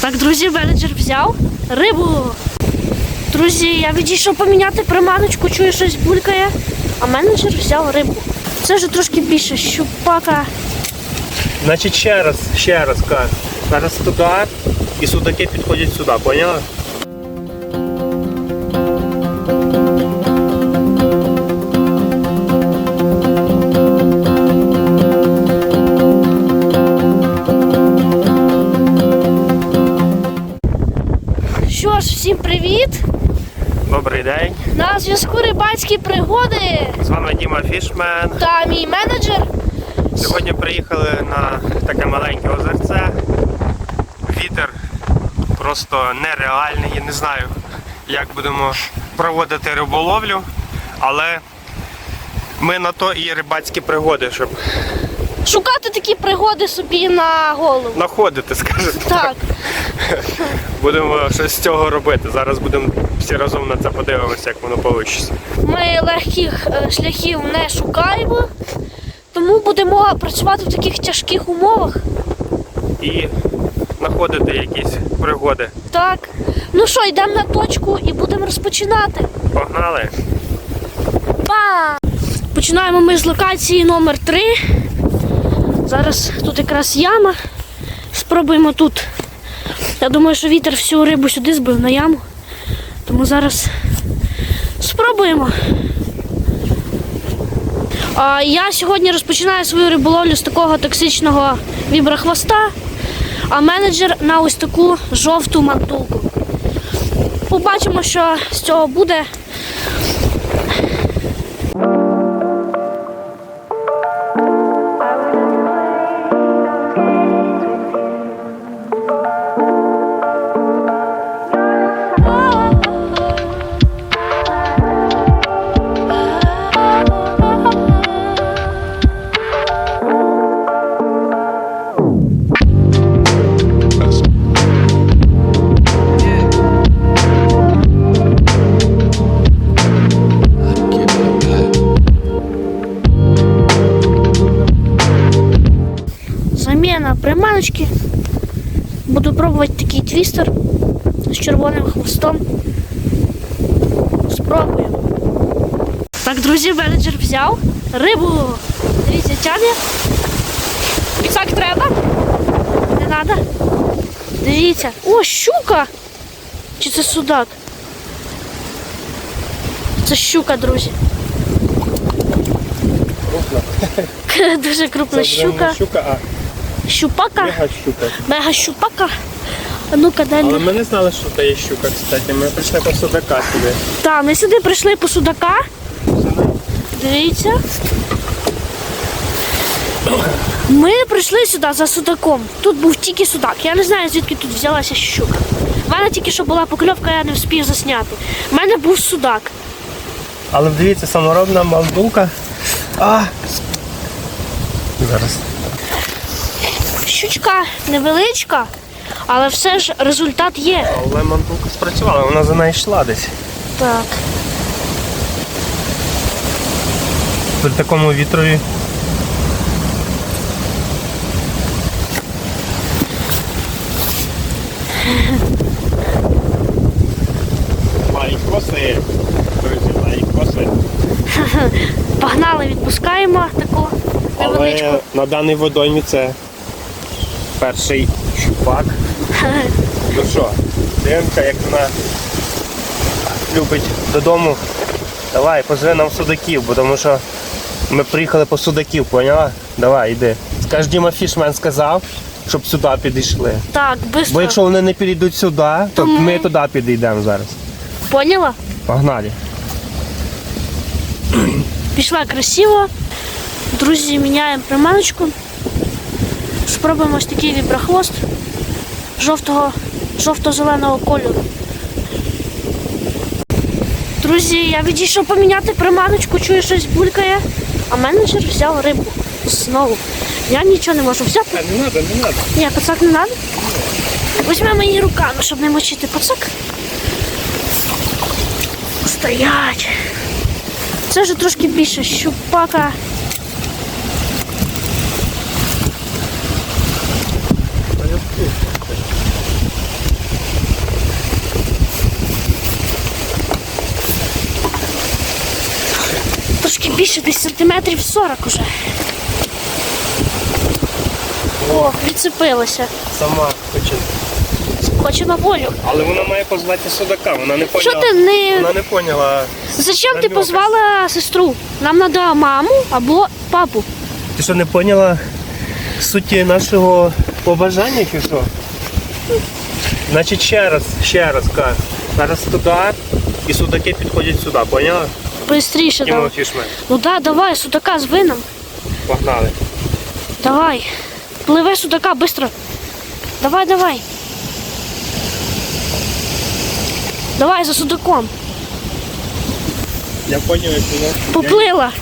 Так, друзі, менеджер взяв рибу. Друзі, я відійшов поміняти приманочку, чую, щось булькає, а менеджер взяв рибу. Це вже трошки більше щупака. Значить, ще раз, ще раз кажу. Зараз туди і судаки підходять сюди, поняла? Добрий день. На зв'язку рибацькі пригоди З вами Діма Фішмен. та мій менеджер. Сьогодні приїхали на таке маленьке озерце. Вітер просто нереальний. Я не знаю, як будемо проводити риболовлю, але ми на то і рибацькі пригоди, щоб Шукати такі пригоди собі на голову. знаходити, скажімо Так, Будемо щось з цього робити. Зараз будемо всі разом на це подивимося, як воно вийде. ми легких е, шляхів не шукаємо, тому будемо працювати в таких тяжких умовах. І знаходити якісь пригоди. Так. Ну що, йдемо на точку і будемо розпочинати. Погнали! Па! Починаємо ми з локації номер 3 Зараз тут якраз яма. Спробуємо тут. Я думаю, що вітер всю рибу сюди збив на яму. Тому зараз спробуємо. А, я сьогодні розпочинаю свою риболовлю з такого токсичного віброхвоста, а менеджер на ось таку жовту мантулку. Побачимо, що з цього буде. Заміна приманочки. Буду пробувати такий твістер з червоним хвостом. Спробуємо. Так, друзі, менеджер взяв рибу. Дивіться, тягне. Піцак треба? Не треба? Дивіться. О, щука! Чи це судак? Це щука, друзі. Крупна. Дуже крупна щука. щука, а Щупака. мега щука. Мега щупака. А ну-ка, дай. Але ми не знали, що це є щука, кстати. Ми прийшли по судака сюди. Так, ми сюди прийшли по судака. Дивіться. Ми прийшли сюди за судаком. Тут був тільки судак. Я не знаю, звідки тут взялася щука. У мене тільки що була покльовка, я не встиг засняти. У мене був судак. Але дивіться, саморобна мандулка. А! Зараз. Щучка невеличка, але все ж результат є. Але мандулка спрацювала, вона за нею йшла десь. Так. При такому вітрові. Лайкоси. Друзі, лайкоси. Погнали, відпускаємо таку невеличку. Але на даний водоймі це перший щупак. Ну що, дивимося, як вона любить додому. Давай, позови нам судаків, бо тому що ми приїхали по судаків, поняла? Давай, йди. Скаж Діма Фішмен сказав, щоб сюди підійшли. Так, Бо швидко. якщо вони не підійдуть сюди, то Тому- ми туди підійдемо зараз. Поняла? Погнали. Пішла красиво. Друзі, міняємо приманочку. Спробуємо ось такий віброхвост жовтого, жовто-зеленого кольору. Друзі, я відійшов поміняти приманочку, чую, щось булькає, а менеджер взяв рибу. Знову. Я нічого не можу взяти. Не треба, не треба. Ні, пацак не треба. Візьмемо її руками, щоб не мочити пацак. Стоять. Це вже трошки більше щупака. Більше десь сантиметрів 40 уже. О, прицепилася. Сама хоче. Хоче на волю. Але вона має позвати судака, вона не поняла. Що ти не. Вона не поняла. Зачем ти намека. позвала сестру? Нам треба маму або папу. Ти що не поняла суті нашого побажання чи що? Значить ще раз, ще раз кажу. Зараз туди і судаки підходять сюди, поняла? Тімо давай. фішмен. Ну да, давай, судака з вином. Погнали. Давай. Пливе судака, быстро. Давай, давай. Давай за судаком. Я поняв, як воно. Поплила.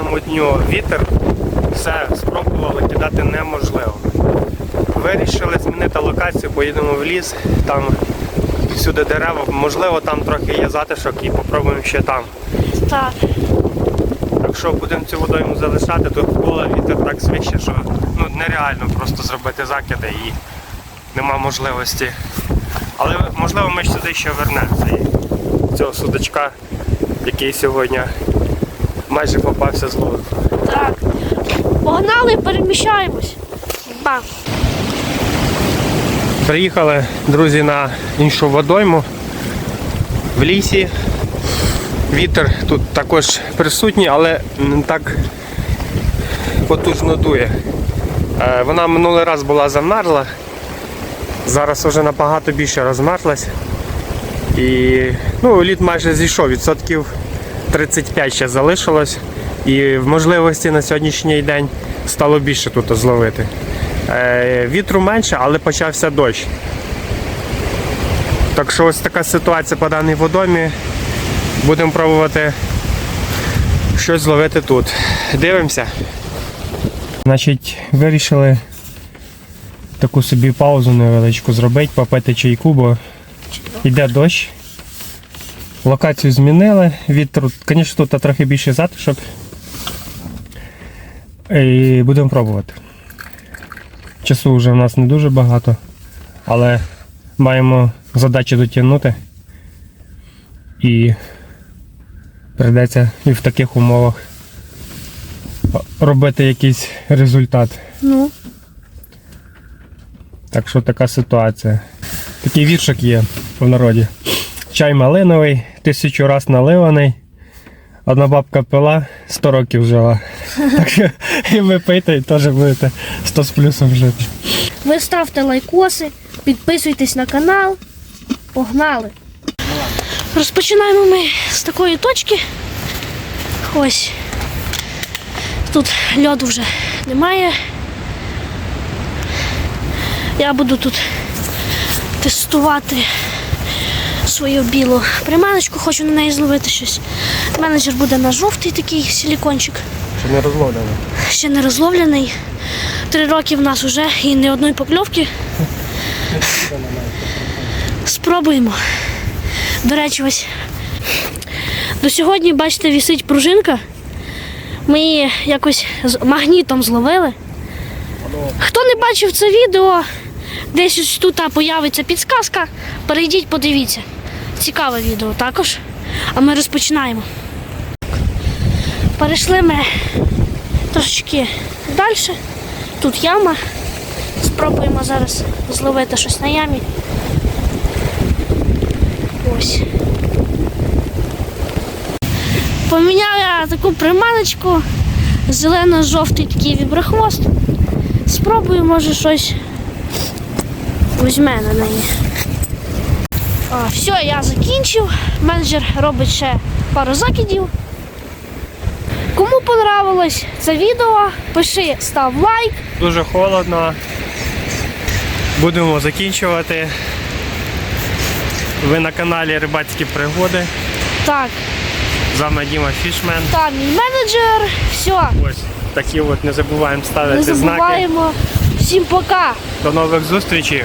Даному дню? Вітер, все спробували кидати неможливо. Вирішили змінити локацію, поїдемо в ліс, там всюди дерева, можливо там трохи є затишок і попробуємо ще там. Так. Так що будемо цю водойму залишати, тут було вітер так свище, що ну, нереально просто зробити закиди і нема можливості. Але можливо ми сюди ще вернемося. І цього судачка, який сьогодні майже попався з. Так. Погнали, переміщаємось. Бам. Приїхали, друзі, на іншу водойму в лісі. Вітер тут також присутній, але не так потужно дує. Е, Вона минулий раз була замерзла, зараз вже набагато більше розмерзлась. І ну, лід майже зійшов, відсотків 35 ще залишилось. І в можливості на сьогоднішній день стало більше тут зловити. Е, Вітру менше, але почався дощ. Так що ось така ситуація по даній водомі. Будемо пробувати щось зловити тут. Дивимося. Значить, вирішили таку собі паузу невеличку зробити, попити чайку, бо йде дощ. Локацію змінили. Вітер, звісно, тут трохи більше затишок. І будемо пробувати. Часу вже в нас не дуже багато, але маємо задачу дотягнути. І прийдеться і в таких умовах робити якийсь результат. Ну. Так що така ситуація. Такий віршик є в народі. Чай малиновий, тисячу раз наливаний. Одна бабка пила, 100 років жила. Так що і ви пийте, і теж будете 100 з плюсом жити. Ви ставте лайкоси, підписуйтесь на канал. Погнали. Розпочинаємо ми з такої точки. Ось. Тут льоду вже немає. Я буду тут тестувати свою білу приманочку, хочу на неї зловити щось. Менеджер буде на жовтий такий силікончик. Ще не розловлено. ще не розловлений. Три роки в нас вже і ні одної покльовки. Спробуємо. До речі, ось до сьогодні, бачите, вісить пружинка. Ми її якось з магнітом зловили. Хто не бачив це відео, десь тут появиться підсказка. Перейдіть, подивіться. Цікаве відео також. А ми розпочинаємо. Перейшли ми трошечки далі. Тут яма. Спробуємо зараз зловити щось на ямі. Ось. Поміняв я таку приманочку. Зелено-жовтий такий віброхвост. Спробую, може щось візьме на неї. Все, я закінчив. Менеджер робить ще пару закидів. Кому понравилось це відео, пиши, став лайк. Дуже холодно. Будемо закінчувати. Ви на каналі Рибацькі пригоди. Так, З вами Діма Фішмен. там мій менеджер. Все, Ось такі от не забуваємо не ставити знаки. забуваємо. Всім пока! До нових зустрічей.